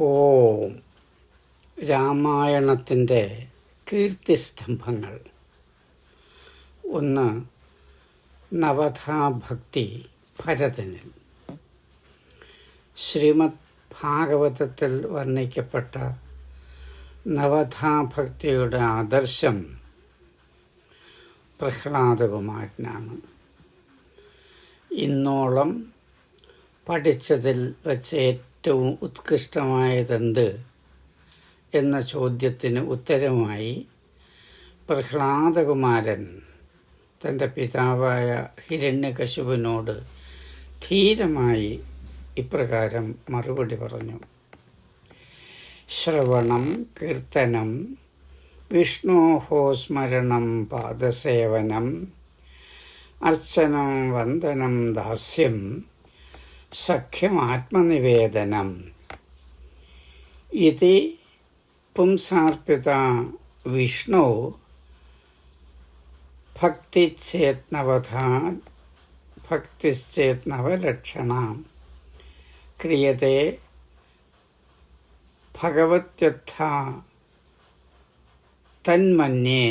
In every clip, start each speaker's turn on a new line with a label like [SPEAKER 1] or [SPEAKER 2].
[SPEAKER 1] ഓം. രാമായണത്തിന്റെ കീർത്തിസ്തംഭങ്ങൾ. ഒന്ന് നവഥാഭക്തി ഭരതനിൽ. ശ്രീമദ് ഭാഗവതത്തിൽ വർണിക്കപ്പെട്ട നവഥാഭക്തിയുടെ ആദർശം പ്രഹ്ലാദകുമാരനാണ്. ഇന്നോളം പഠിച്ചതിൽ വച്ച് ഏറ്റവും ഉത്കൃഷ്ടമായതെന്ത് എന്ന ചോദ്യത്തിന് ഉത്തരമായി പ്രഹ്ലാദകുമാരൻ തന്റെ പിതാവായ ഹിരണ്യകശുവിനോട് ധീരമായി ഇപ്രകാരം മറുപടി പറഞ്ഞു. ശ്രവണം കീർത്തനം വിഷ്ണോഹോ സ്മരണം പാദസേവനം അർച്ചനം വന്ദനം ദാസ്യം സഖ്യം ആത്മനിവേദനം. ഇതി പുംസാർപ്പിത വിഷ്ണു ഭക്തിച്ചേത്നവധാ ഭക്തിശ്ചേത്നവലക്ഷണ ക്രിയത്തെ ഭഗവത്യർത്ഥ തന്മന്യേ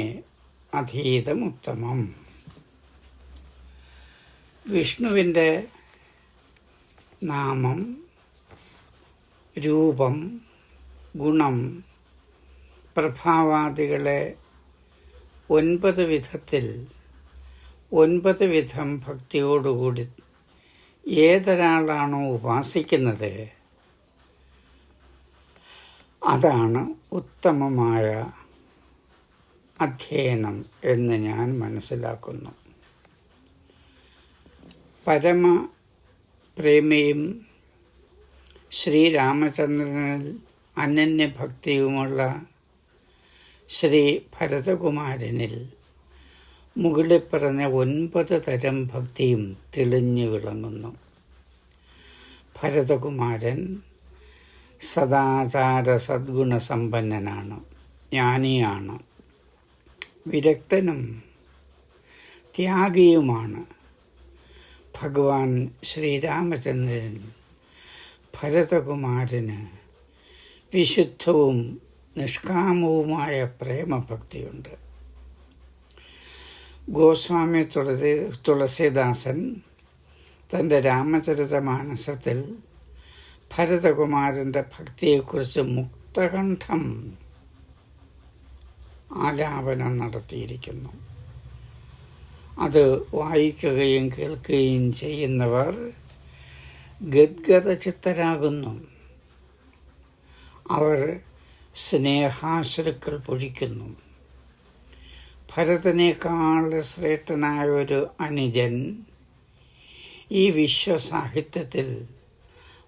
[SPEAKER 1] അധീതമുത്തമം വിഷ്ണുവിന്റെ നാമം രൂപം ഗുണം പ്രഭാവാദികളെ ഒൻപത് വിധത്തിൽ ഒൻപത് വിധം ഭക്തിയോടുകൂടി ഏതൊരാളാണോ ഉപാസിക്കുന്നത്? അതാണ് ഉത്തമമായ അധ്യയനം എന്ന് ഞാൻ മനസ്സിലാക്കുന്നു. പരമ പ്രേമിയും ശ്രീരാമചന്ദ്രനിൽ അനന്യഭക്തിയുമുള്ള ശ്രീ ഭരതകുമാരനിൽ മുകളിൽ പറഞ്ഞ ഒൻപത് തരം ഭക്തിയും തെളിഞ്ഞു വിളങ്ങുന്നു. ഭരതകുമാരൻ സദാചാര സദ്ഗുണസമ്പന്നനാണ് ജ്ഞാനിയാണ് വിരക്തനും ത്യാഗിയുമാണ്. ഭഗവാൻ ശ്രീരാമചന്ദ്രൻ ഭരതകുമാരന് വിശുദ്ധവും നിഷ്കാമവുമായ പ്രേമഭക്തിയുണ്ട്. ഗോസ്വാമി തുളസി തുളസീദാസൻ തന്റെ രാമചരിതമാനസത്തിൽ ഭരതകുമാരന്റെ ഭക്തിയെക്കുറിച്ച് മുക്തകണ്ഠം ആലാപനം നടത്തിയിരിക്കുന്നു. അത് വായിക്കുകയും കേൾക്കുകയും ചെയ്യുന്നവർ ഗദ്ഗത ചിത്തരാകുന്നു അവർ സ്നേഹാശ്രുക്കൾ പൊഴിക്കുന്നു. ഭരതനേക്കാൾ ശ്രേഷ്ഠനായ ഒരു അനുജൻ ഈ വിശ്വസാഹിത്യത്തിൽ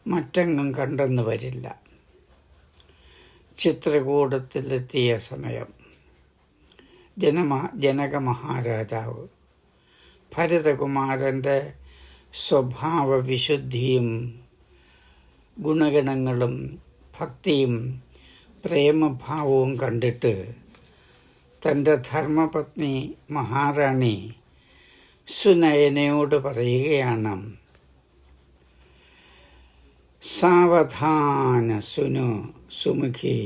[SPEAKER 1] മറ്റെങ്ങും കണ്ടെന്നു വരില്ല. ചിത്രകൂടത്തിലെത്തിയ സമയം ജനമ ജനക മഹാരാജാവ് ഭരതകുമാരന്റെ സ്വഭാവ വിശുദ്ധിയും ഗുണഗണങ്ങളും ഭക്തിയും പ്രേമഭാവവും കണ്ടിട്ട് തന്റെ ധർമ്മപത്നി മഹാറാണി സുനയനയോട് പറയുകയാണ് സാവധാന സുനു സുമുഖി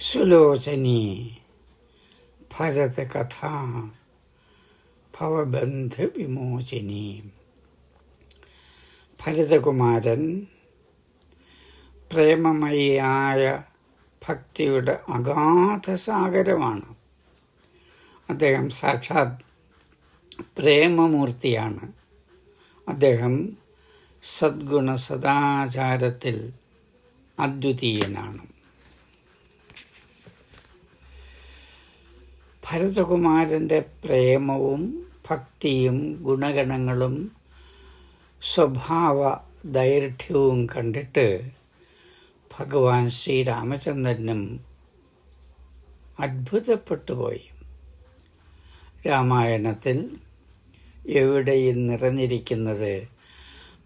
[SPEAKER 1] സുലോചനി ഭരതകഥ ഭവബന്ധവിമോചിനി ഭരതകുമാരൻ പ്രേമമയിയായ ഭക്തിയുടെ അഗാധ സാഗരമാണ്. അദ്ദേഹം സാക്ഷാത് പ്രേമമൂർത്തിയാണ്. അദ്ദേഹം സദ്ഗുണ സദാചാരത്തിൽ അദ്വിതീയനാണ്. ഭരതകുമാരന്റെ പ്രേമവും ഭക്തിയും ഗുണഗണങ്ങളും സ്വഭാവ ദൈർഘ്യവും കണ്ടിട്ട് ഭഗവാൻ ശ്രീരാമചന്ദ്രനും അത്ഭുതപ്പെട്ടുപോയി. രാമായണത്തിൽ എവിടെയും നിറഞ്ഞിരിക്കുന്നത്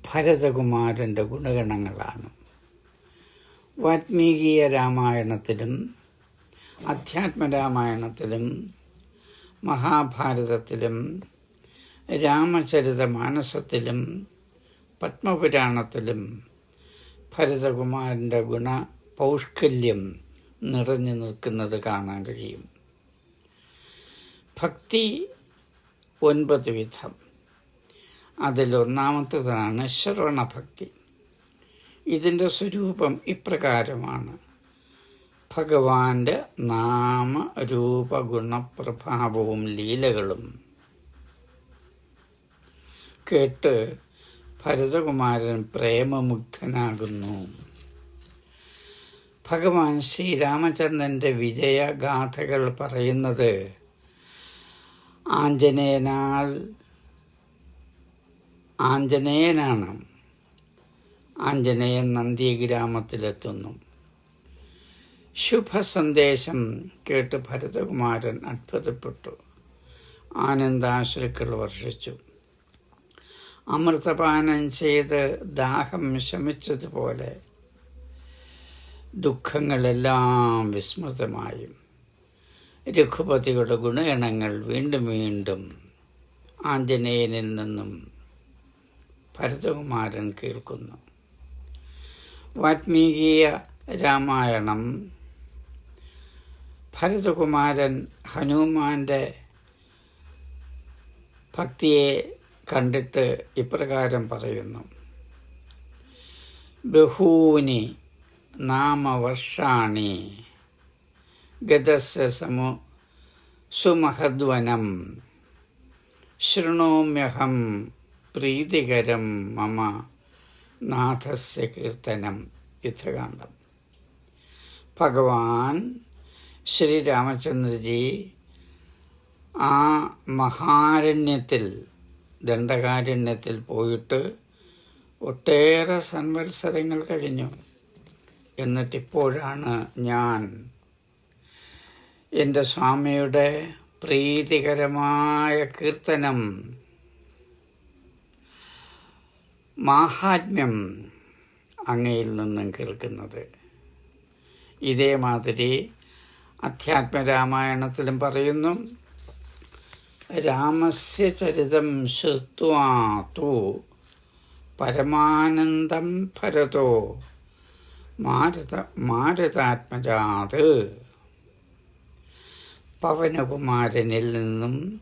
[SPEAKER 1] ഭരതകുമാരന്റെ ഗുണഗണങ്ങളാണ്. വാത്മീകീയ രാമായണത്തിലും അധ്യാത്മരാമായണത്തിലും മഹാഭാരതത്തിലും രാമചരിത മാനസത്തിലും പത്മപുരാണത്തിലും ഭരതകുമാരന്റെ ഗുണ പൗഷ്കല്യം നിറഞ്ഞു നിൽക്കുന്നത് കാണാൻ കഴിയും. ഭക്തി ഒൻപത് വിധം. അതിലൊന്നാമത്തേതാണ് ശ്രവണഭക്തി. ഇതിന്റെ സ്വരൂപം ഇപ്രകാരമാണ്. ഭഗവാന്റെ നാമ രൂപ ഗുണപ്രഭാവവും ലീലകളും കേട്ട് ഭരതകുമാരൻ പ്രേമമുഗ്ധനാകുന്നു. ഭഗവാൻ ശ്രീരാമചന്ദ്രന്റെ വിജയഗാഥകൾ പറയുന്നത് ആഞ്ജനേയനാൽ ആഞ്ജനേയനാണ്. ആഞ്ജനേയൻ നന്ദിഗ്രാമത്തിലെത്തുന്നു. ശുഭസന്ദേശം കേട്ട് ഭരതകുമാരൻ അത്ഭുതപ്പെട്ടു. ആനന്ദാശ്രുക്കൾ വർഷിച്ചു. അമൃതപാനം ചെയ്ത് ദാഹം ശമിച്ചതുപോലെ ദുഃഖങ്ങളെല്ലാം വിസ്മൃതമായി. രഘുപതിയുടെ ഗുണഗണങ്ങൾ വീണ്ടും വീണ്ടും ആഞ്ജനേയനിൽ നിന്നും ഭരതകുമാരൻ കേൾക്കുന്നു. വാത്മീകീയ രാമായണം ഭരതകുമാരൻ ഹനുമാന്റെ ഭക്തിയെ കണ്ടിട്ട് ഇപ്രകാരം പറയുന്നു. ബഹൂനി നാമവർഷാണി ഗതസ്യ സമു സുമഹദ്വനം ശൃണോമ്യഹം പ്രീതികരം മമ നാഥസ്യ കീർത്തനം യുദ്ധകാന്ഡം. ഭഗവാൻ ശ്രീരാമചന്ദ്രജി ആ മഹാരണ്യത്തിൽ ദണ്ഡകാരണ്യത്തിൽ പോയിട്ട് ഒട്ടേറെ സംവത്സരങ്ങൾ കഴിഞ്ഞു. എന്നിട്ടിപ്പോഴാണ് ഞാൻ എന്റെ സ്വാമിയുടെ പ്രീതികരമായ കീർത്തനം മാഹാത്മ്യം അങ്ങയിൽ നിന്നും കേൾക്കുന്നത്. ഇതേമാതിരി അധ്യാത്മരാമായണത്തിലും പറയുന്നു രാമസ്യ ചരിതം ശ്രുത്വാതു പരമാനന്ദം ഭരതോ മാരുത മാരുതാത്മജാത്. പവനകുമാരനിൽ നിന്നും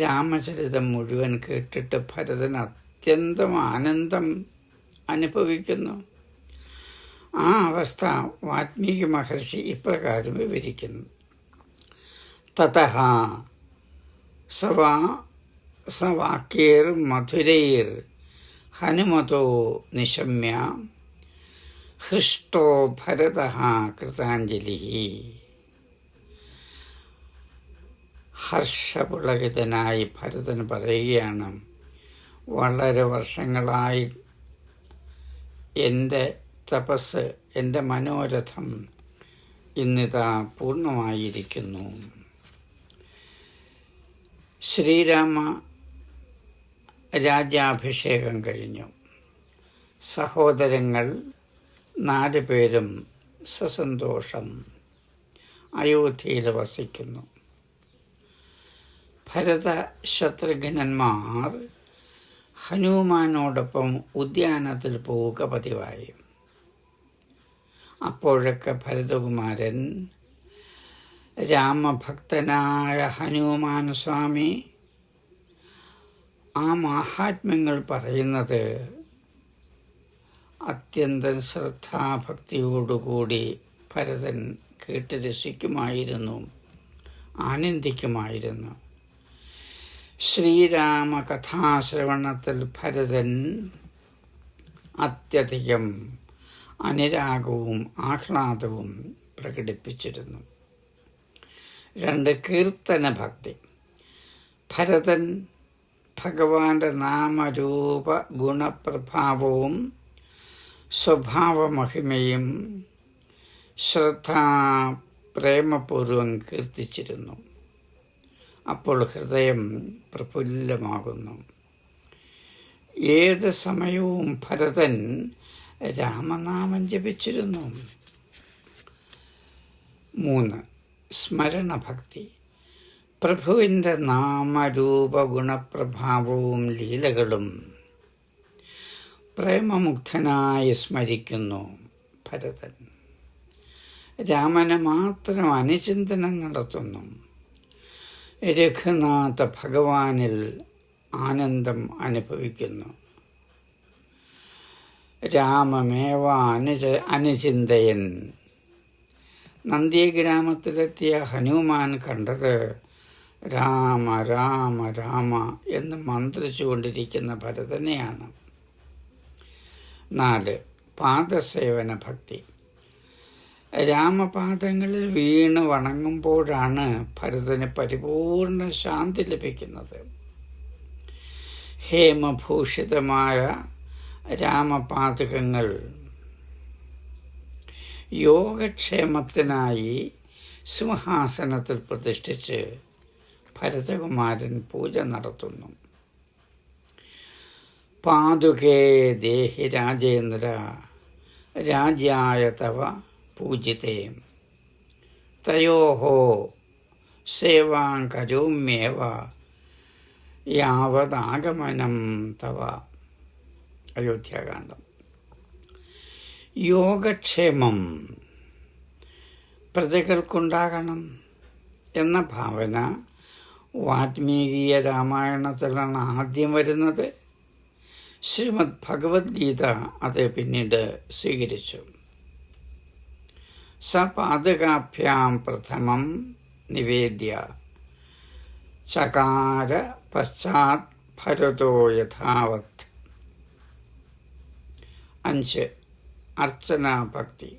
[SPEAKER 1] രാമചരിതം മുഴുവൻ കേട്ടിട്ട് ഭരതൻ അത്യന്തം ആനന്ദം അനുഭവിക്കുന്നു. ആ അവസ്ഥ വാത്മീകി മഹർഷി ഇപ്രകാരം വിവരിക്കുന്നു. തത സവാ സവാക്യേർ മധുരൈർ ഹനുമതോ നിശമ്യ ഹൃഷ്ടോ ഭരത കൃതാഞ്ജലി. ഹർഷപുളകിതനായി ഭരതൻ പറയുകയാണ് വളരെ വർഷങ്ങളായി എന്റെ തപസ് എന്റെ മനോരഥം ഇന്നിതാ പൂർണമായിരിക്കുന്നു. ശ്രീരാമ രാജ്യാഭിഷേകം കഴിഞ്ഞു. സഹോദരങ്ങൾ നാല് പേരും സസന്തോഷം അയോധ്യയിൽ വസിക്കുന്നു. ഭരത ശത്രുഘ്നന്മാർ ഹനുമാനോടൊപ്പം ഉദ്യാനത്തിൽ പോവുക പതിവായി. അപ്പോഴൊക്കെ ഭരതകുമാരൻ രാമഭക്തനായ ഹനുമാൻ സ്വാമി ആ മാഹാത്മ്യങ്ങൾ പറയുന്നത് അത്യന്തം ശ്രദ്ധാഭക്തിയോടുകൂടി ഭരതൻ കേട്ട് രസിക്കുമായിരുന്നു ആനന്ദിക്കുമായിരുന്നു. ശ്രീരാമ കഥാശ്രവണത്തിൽ ഭരതൻ അത്യധികം അനുരാഗവും ആഹ്ലാദവും പ്രകടിപ്പിച്ചിരുന്നു. രണ്ട് കീർത്തന ഭക്തി ഭരതൻ ഭഗവാന്റെ നാമരൂപ ഗുണപ്രഭാവവും സ്വഭാവമഹിമയും ശ്രദ്ധാ പ്രേമപൂർവം കീർത്തിച്ചിരുന്നു. അപ്പോൾ ഹൃദയം പ്രഫുല്ലമാകുന്നു. ഏത് സമയവും ഭരതൻ രാമനാമം ജപിച്ചിരുന്നു. മൂന്ന്. സ്മരണഭക്തി. പ്രഭുവിന്റെ നാമരൂപ ഗുണപ്രഭാവവും ലീലകളും പ്രേമമുഗ്ധനായി സ്മരിക്കുന്നു ഭരതൻ. രാമനെ മാത്രം അനുചിന്തനം നടത്തുന്നു. രഘുനാഥ ഭഗവാനിൽ ആനന്ദം അനുഭവിക്കുന്നു. രാമമേവ അനുച അനുചിന്തയൻ. നന്ദിഗ്രാമത്തിലെത്തിയ ഹനുമാൻ കണ്ടത് രാമ രാമ രാമ എന്ന് മന്ത്രിച്ചുകൊണ്ടിരിക്കുന്ന ഭരതനെയാണ്. നാല് പാദസേവന ഭക്തി. രാമപാദങ്ങളിൽ വീണ് വണങ്ങുമ്പോഴാണ് ഭരതന് പരിപൂർണ ശാന്തി ലഭിക്കുന്നത്. ഹേമഭൂഷിതമായ രാമപാതകങ്ങൾ യോഗക്ഷേമത്തിനായി സിംഹാസനത്തിൽ പ്രതിഷ്ഠിച്ച് ഭരതകുമാരൻ പൂജ നടത്തുന്നു. പാതുകേ ദേഹി രാജേന്ദ്ര രാജ്യായ തവ പൂജിതേ. തയോഹോ സേവാം കരോമ്യേവ യാവതാഗമനം തവ. അയോധ്യാകാന്ഡം. യോഗക്ഷേമം പ്രജകൾക്കുണ്ടാകണം എന്ന ഭാവന വാൽമീകീയ രാമായണത്തിലാണ് ആദ്യം വരുന്നത്. ശ്രീമദ് ഭഗവത്ഗീത അത് പിന്നീട് സ്വീകരിച്ചു. സപാതകാഭ്യാം പ്രഥമം നിവേദ്യ. ചകാര പശ്ചാത് ഭരതോ യഥാവത്. അഞ്ച്. അർച്ചനാഭക്തി.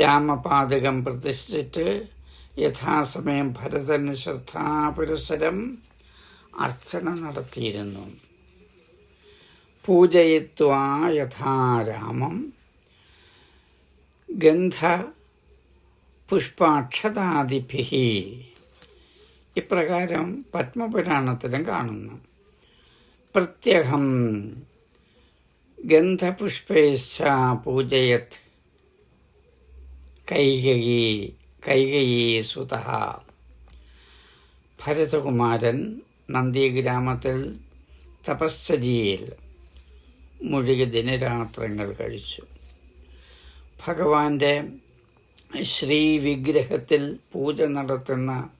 [SPEAKER 1] രാമപാതകം പ്രതിഷ്ഠിച്ചിട്ട് യഥാസമയം ഭരതന് ശ്രദ്ധാപുരസരം അർച്ചന നടത്തിയിരുന്നു. പൂജയിത്വാ യഥാരാമം ഗന്ധ പുഷ്പാക്ഷതാദിഭി ഇപ്രകാരം പത്മപുരാണത്തിലും കാണുന്നു. പ്രത്യഹം ഗന്ധപുഷ്പേശ പൂജയത് കൈകയി കൈകയി സുത. ഭരതകുമാരൻ നന്ദിഗ്രാമത്തിൽ തപശ്ചര്യയിൽ മുഴുകി ദിനരാത്രങ്ങൾ കഴിച്ചു. ഭഗവാന്റെ ശ്രീവിഗ്രഹത്തിൽ പൂജ നടത്തുന്ന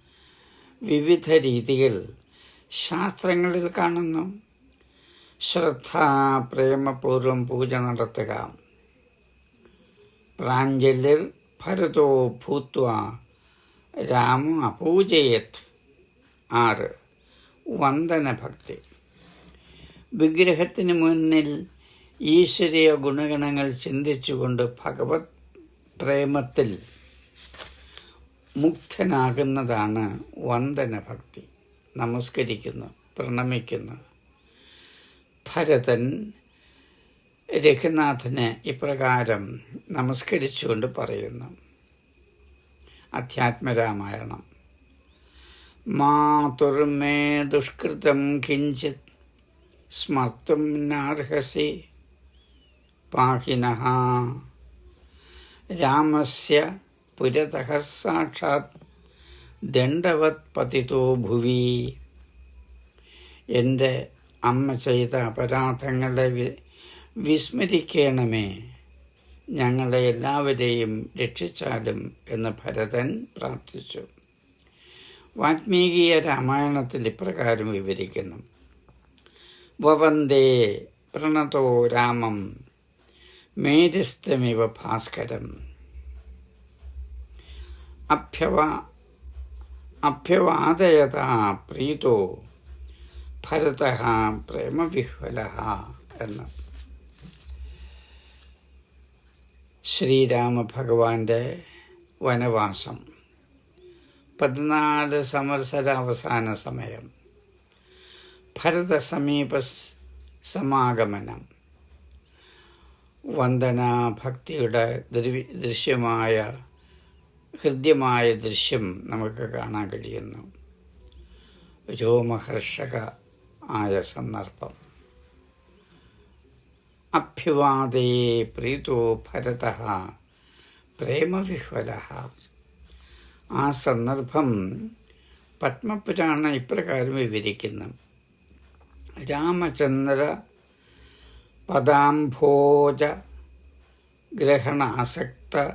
[SPEAKER 1] വിവിധ രീതികൾ ശാസ്ത്രങ്ങളിൽ കാണുന്നു. ശ്രദ്ധ പ്രേമപൂർവം പൂജ നടത്തുക. പ്രാഞ്ജലിർ ഭരതോ ഭൂത്വ രാമ പൂജയത് ആറ്. വന്ദന ഭക്തി വിഗ്രഹത്തിന് മുന്നിൽ ഈശ്വരീയ ഗുണഗണങ്ങൾ ചിന്തിച്ചുകൊണ്ട് ഭഗവത് പ്രേമത്തിൽ മുക്തനാകുന്നതാണ് വന്ദന ഭക്തി നമസ്കരിക്കുന്നു പ്രണമിക്കുന്നു. ഭരതൻ രഘുനാഥന് ഇപ്രകാരം നമസ്കരിച്ചുകൊണ്ട് പറയുന്നു. അധ്യാത്മരാമായണം. മാതുർമേ ദുഷ്കൃതം കിഞ്ചിത് സ്മർത്തും നാർഹസി പാഹിന രാമസ്യ പുരതഃ സാക്ഷാത് ദണ്ഡവത് പതിതോ ഭുവി എന്റെ അമ്മ ചെയ്ത അപരാധങ്ങളെ വിസ്മരിക്കണമേ. ഞങ്ങളെ എല്ലാവരെയും രക്ഷിച്ചാലും എന്ന് ഭരതൻ പ്രാർത്ഥിച്ചു. വാത്മീകീയ രാമായണത്തിൽ ഇപ്രകാരം വിവരിക്കുന്നു. വവന്ദേ പ്രണതോ രാമം മേരിസ്തമിവ ഭാസ്കരം. അഭ്യവ അഭ്യവാദയത പ്രീതോ. ഭരത പ്രേമവിഹ്വല എന്ന്. ശ്രീരാമ ഭഗവാന്റെ വനവാസം. പതിനാല് സമർസര അവസാന സമയം. ഭരത സമീപ സമാഗമനം. വന്ദന ഭക്തിയുടെ ദൃശ്യമായ ഹൃദ്യമായ ദൃശ്യം നമുക്ക് കാണാൻ കഴിയുന്നു. രോമഹർഷക ആയ സന്ദർഭം അഭ്യുവാദേ പ്രീതോ ഭരത പ്രേമവിഹ്വല. ആ സന്ദർഭം പത്മപുരാണ ഇപ്രകാരം വിവരിക്കുന്നു. രാമചന്ദ്ര പദാംഭോജ ഗ്രഹണാസക്ത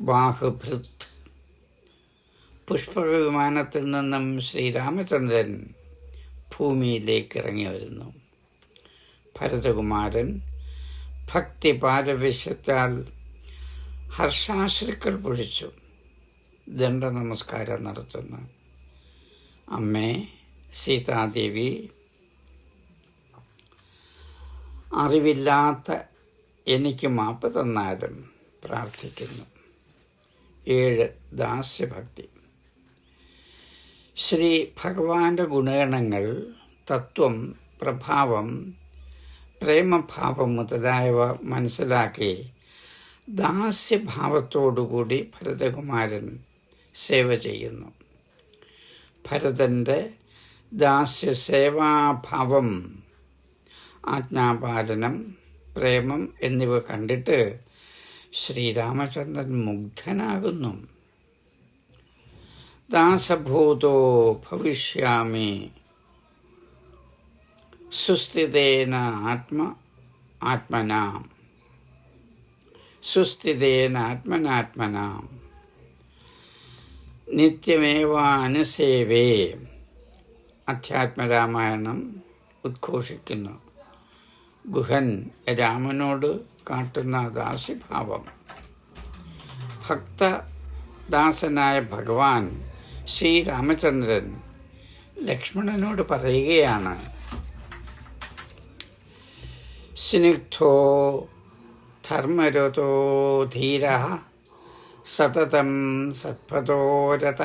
[SPEAKER 1] ബാഹുഭൃത്. പുഷ്പവിമാനത്തിൽ നിന്നും ശ്രീരാമചന്ദ്രൻ ഭൂമിയിലേക്ക് ഇറങ്ങി വരുന്നു. ഭരതകുമാരൻ ഭക്തി പാരവശ്യത്താൽ ഹർഷാശ്രുക്കൾ പൊഴിച്ചു. ദണ്ഡ നമസ്കാരം നടത്തുന്നു. അമ്മേ സീതാദേവി അറിവില്ലാത്ത എനിക്ക് മാപ്പ് തന്നാലും പ്രാർത്ഥിക്കുന്നു. ഏഴ് ദാസ്യഭക്തി. ശ്രീ ഭഗവാന്റെ ഗുണഗണങ്ങൾ തത്വം പ്രഭാവം പ്രേമഭാവം മുതലായവ മനസ്സിലാക്കി ദാസ്യഭാവത്തോടുകൂടി ഭരതകുമാരൻ സേവ ചെയ്യുന്നു. ഭരതന്റെ ദാസ്യസേവാഭാവം ആജ്ഞാപാലനം പ്രേമം എന്നിവ കണ്ടിട്ട് ശ്രീരാമചന്ദ്രൻ മുഗ്ധനാകുന്നു. ദാസഭൂതോ ഭവിഷ്യാമി സുസ്ഥിതേന ആത്മ ആത്മന സുസ്ഥിതേന ആത്മനാത്മന നിത്യമേവ അനുസേവേ അധ്യാത്മരാമായണം ഉദ്ഘോഷിക്കുന്നു ഗുഹൻ രാമനോട് കാട്ടുന്ന ദാസ്യഭാവം ഭക്തദാസനായ ഭഗവാൻ ശ്രീരാമചന്ദ്രൻ ലക്ഷ്മണനോട് പറയുകയാണ് സ്നിഗ്ധോ ധർമ്മരതോ ധീര സതതം സത്പഥോരത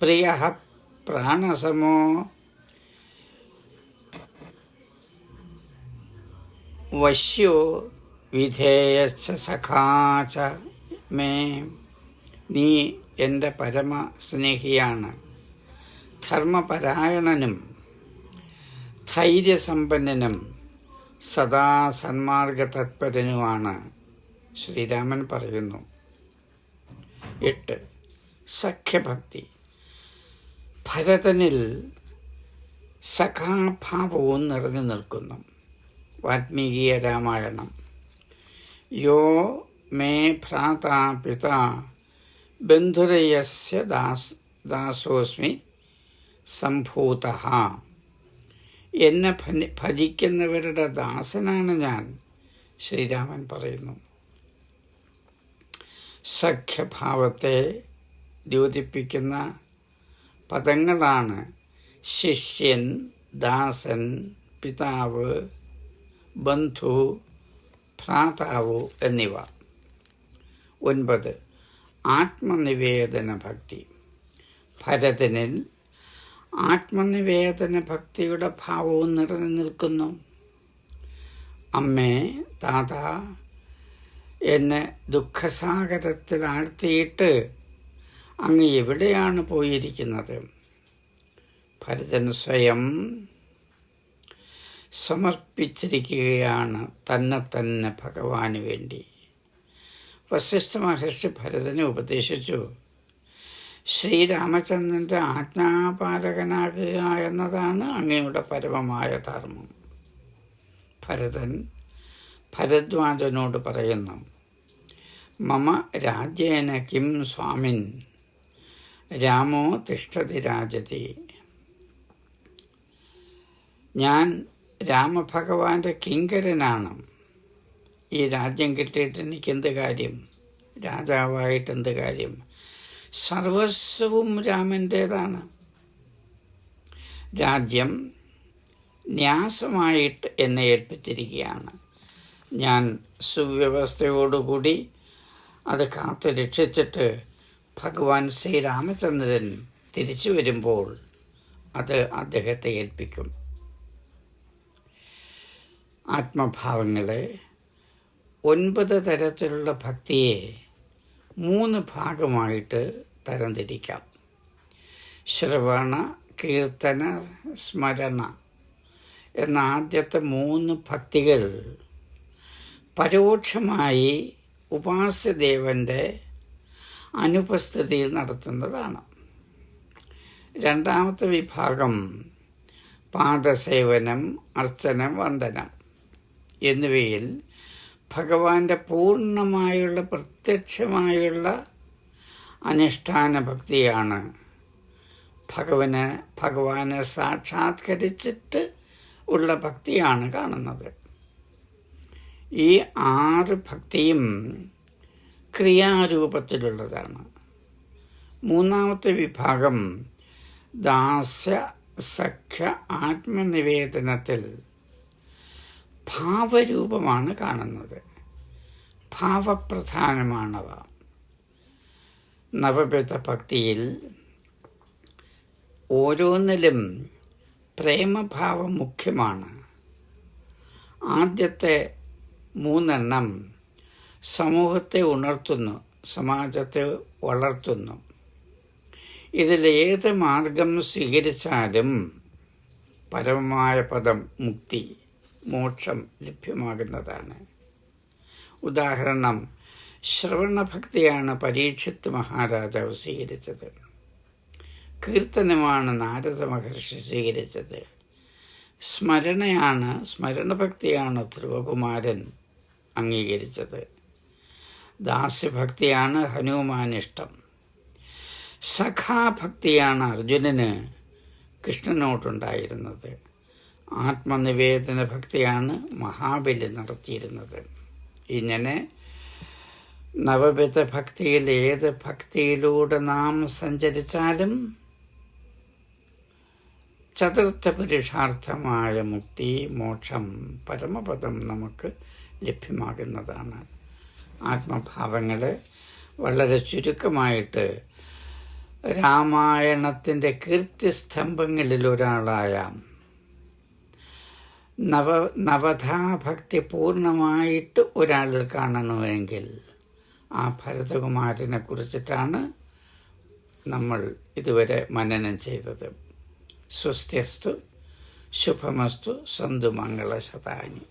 [SPEAKER 1] പ്രിയ പ്രാണസമോ വശ്യോ വിധേയച്ച സഖാച മേ നീ എന്റെ പരമ സ്നേഹിയാണ് ധർമ്മപരായണനും ധൈര്യസമ്പന്നനും സദാ സന്മാർഗ തത്പരനുമാണ് ശ്രീരാമൻ പറയുന്നു. എട്ട്. സഖ്യഭക്തി. ഭരതനിൽ സഖാഭാവവും നിറഞ്ഞു നിൽക്കുന്നു. വാത്മീകീയ രാമായണം. യോ മേ ഭ്രാത പിത ബന്ധുരയസ്യ ദാസ് ദാസോസ്മി സംഭൂത. എന്നെ ഭജിക്കുന്നവരുടെ ദാസനാണ് ഞാൻ ശ്രീരാമൻ പറയുന്നു. സഖ്യഭാവത്തെ ദ്യോതിപ്പിക്കുന്ന പദങ്ങളാണ് ശിഷ്യൻ ദാസൻ പിതാവ് ബന്ധു ഭ്രാതാവ് എന്നിവ. ഒൻപത് ആത്മനിവേദന ഭക്തി. ഭരതനിൽ ആത്മനിവേദന ഭക്തിയുടെ ഭാവവും നിറഞ്ഞു നിൽക്കുന്നു അമ്മേ താത എന്നെ ദുഃഖസാഗരത്തിൽ ആഴ്ത്തിയിട്ട് അങ്ങ് എവിടെയാണ് പോയിരിക്കുന്നത്? ഭരതൻ സ്വയം സമർപ്പിച്ചിരിക്കുകയാണ് തന്നെ തന്നെ ഭഗവാന് വേണ്ടി. വസിഷ്ഠ മഹർഷി ഭരതനെ ഉപദേശിച്ചു. ശ്രീരാമചന്ദ്രന്റെ ആജ്ഞാപാലകനാകുക എന്നതാണ് അങ്ങയുടെ പരമമായ ധർമ്മം. ഭരതൻ ഭരദ്വാജനോട് പറയുന്നു മമ രാജ്യേന കിം സ്വാമിൻ? രാമോ തിഷ്ഠതി രാജതി? ഞാൻ രാമഭഗവാന്റെ കിങ്കരനാണ്. ഈ രാജ്യം കിട്ടിയിട്ട് എനിക്ക് എന്ത് കാര്യം? രാജാവായിട്ട് എന്ത് കാര്യം? സർവസ്വവും രാമന്റേതാണ്. രാജ്യം ന്യാസമായിട്ട് എന്നെ ഏൽപ്പിച്ചിരിക്കുകയാണ്. ഞാൻ സുവ്യവസ്ഥയോടുകൂടി അത് കാത്തു രക്ഷിച്ചിട്ട് ഭഗവാൻ ശ്രീരാമചന്ദ്രൻ തിരിച്ചു വരുമ്പോൾ അത് അദ്ദേഹത്തെ ഏൽപ്പിക്കും. ആത്മഭാവങ്ങളെ ഒൻപത് തരത്തിലുള്ള ഭക്തിയെ മൂന്ന് ഭാഗമായിട്ട് തരംതിരിക്കാം. ശ്രവണ കീർത്തന സ്മരണ എന്ന ആദ്യത്തെ മൂന്ന് ഭക്തികൾ പരോക്ഷമായി ഉപാസ്യദേവന്റെ അനുപസ്ഥിതിയിൽ നടത്തുന്നതാണ്. രണ്ടാമത്തെ വിഭാഗം പാദസേവനം അർച്ചനം വന്ദനം എന്നിവയിൽ ഭഗവാന്റെ പൂർണമായുള്ള പ്രത്യക്ഷമായുള്ള അനുഷ്ഠാന ഭക്തിയാണ്. ഭഗവന് ഭഗവാനെ സാക്ഷാത്കരിച്ചിട്ട് ഉള്ള ഭക്തിയാണ് കാണുന്നത്. ഈ ആറ് ഭക്തിയും ക്രിയാരൂപത്തിലുള്ളതാണ്. മൂന്നാമത്തെ വിഭാഗം ദാസ്യ സഖ്യ ആത്മനിവേദനത്തിൽ ഭാവരൂപമാണ് കാണുന്നത്. ഭാവപ്രധാനമാണവ. നവവിധ ഭക്തിയിൽ ഓരോന്നിലും പ്രേമഭാവം മുഖ്യമാണ്. ആദ്യത്തെ മൂന്നെണ്ണം സമൂഹത്തെ ഉണർത്തുന്നു സമാജത്തെ വളർത്തുന്നു. ഇതിലേത് മാർഗം സ്വീകരിച്ചാലും പരമമായ പദം മുക്തി. മോക്ഷം ലഭ്യമാകുന്നതാണ്. ഉദാഹരണം ശ്രവണഭക്തിയാണ് പരീക്ഷത്ത് മഹാരാജാവ് സ്വീകരിച്ചത്. കീർത്തനമാണ് നാരദ മഹർഷി സ്വീകരിച്ചത്. സ്മരണയാണ് സ്മരണഭക്തിയാണ് ധ്രുവകുമാരൻ അംഗീകരിച്ചത്. ദാസ്യഭക്തിയാണ് ഹനുമാനിഷ്ടം. സഖാഭക്തിയാണ് അർജുനന് കൃഷ്ണനോട്ടുണ്ടായിരുന്നത്. ആത്മനിവേദന ഭക്തിയാണ് മഹാബലി നടത്തിയിരുന്നത്. ഇങ്ങനെ നവവിധ ഭക്തിയിൽ ഏത് ഭക്തിയിലൂടെ നാം സഞ്ചരിച്ചാലും ചതുർത്ഥ പുരുഷാർത്ഥമായ മുക്തി മോക്ഷം പരമപദം നമുക്ക് ലഭ്യമാകുന്നതാണ്. ആത്മഭാവങ്ങളെ വളരെ ചുരുക്കമായിട്ട് രാമായണത്തിന്റെ കീർത്തിസ്തംഭങ്ങളിൽ ഒരാളായ നവ നവധാഭക്തി പൂർണമായിട്ട് ഒരാളിൽ കാണണമെങ്കിൽ ആ ഭരതകുമാരനെ കുറിച്ചിട്ടാണ് നമ്മൾ ഇതുവരെ മനനം ചെയ്തത്. സ്വസ്ത്യസ്തു ശുഭമസ്തു സന്തു മംഗളശതാനി.